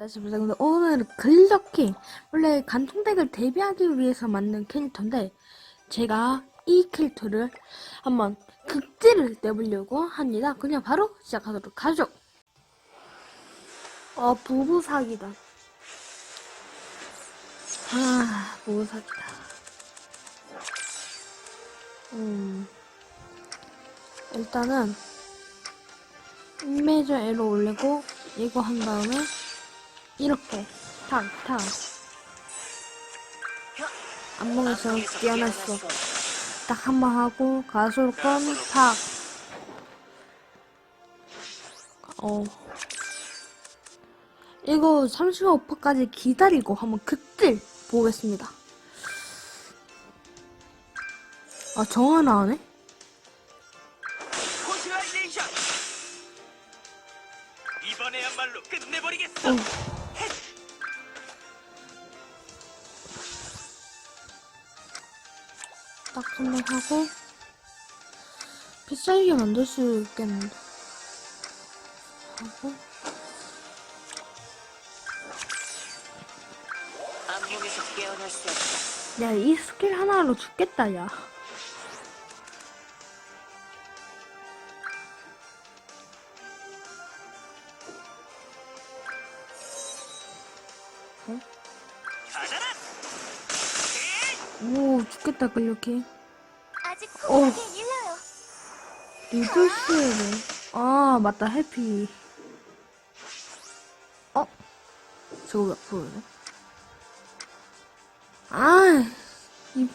안녕하십니까. 근데 오늘은 근력킹. 원래 간통덱을 데뷔하기 위해서 만든 캐릭터인데, 제가 이 캐릭터를 한번 극딜을 내보려고 합니다. 그냥 바로 시작하도록 하죠. 어, 부부 사기다. 아, 부부 사기다. 음, 일단은, 이메이저 L로 올리고, 이거 한 다음에, 이렇게 탁, 탁. 안목에서 깨어났어. 딱 한 번 하고 가솔 건 탁. 어. 이거 35%까지 기다리고 한번 그때 보겠습니다. 아, 정화 나오네? 이번에야말로 끝내버리겠어 어. 딱 한 번 하고 비싸게 만들 수 있겠는데? 하고. 악몽에서 깨어날 수 없다. 야 이 스킬 하나로 죽겠다 야. 가자라 오 죽겠다 그렇게 아직 어. 후하게 일러요. 리드스를 아 맞다 해피 어? 저거 왜 보여요? 아, 이,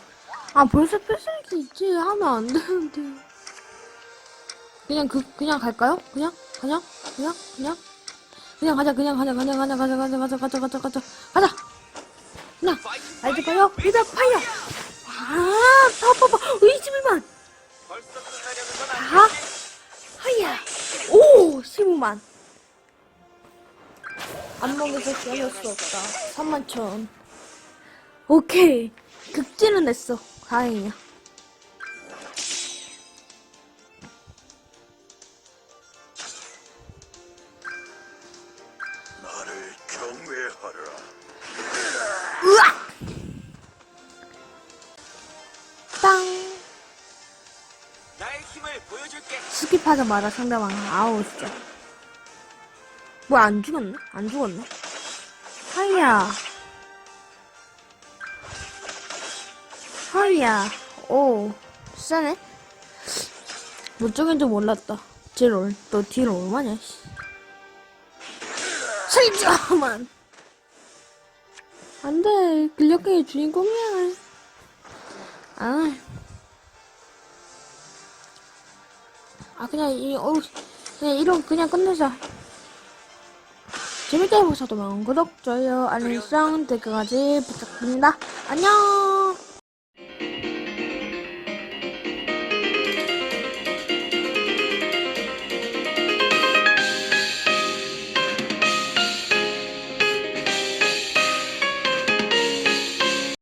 아 벌써 뺏을기 있지 하면 안 되는데 그냥 그 그냥 갈까요? 그냥 그냥 그냥 그냥 그냥 가자 그냥 가자 그냥 가자 가자 가자 가자 가자 가자 가자 가자 그냥 알겠어요? 리더 파이어 아 봐봐봐. 끝나려는 건 다? 하야. 오 15만. 안먹에서 깨낼 수 없다. 3만 천. 오케이. 극진은 냈어. 다행이야 스킵하자마자 상대방. 아우 진짜. 뭐 안 죽었네? 안 죽었네? 하이야. 하이야. 오못 죽인 줄 몰랐다. 딜올 너 딜을 얼마냐 씨. 살자만. 안돼. 근력갱이 주인공이야. 아 아 그냥 이 어, 그냥 이런 그냥 끝내자. 재밌게 보셔도 구독, 좋아요, 알림 설정 댓글까지 부탁드립니다. 안녕.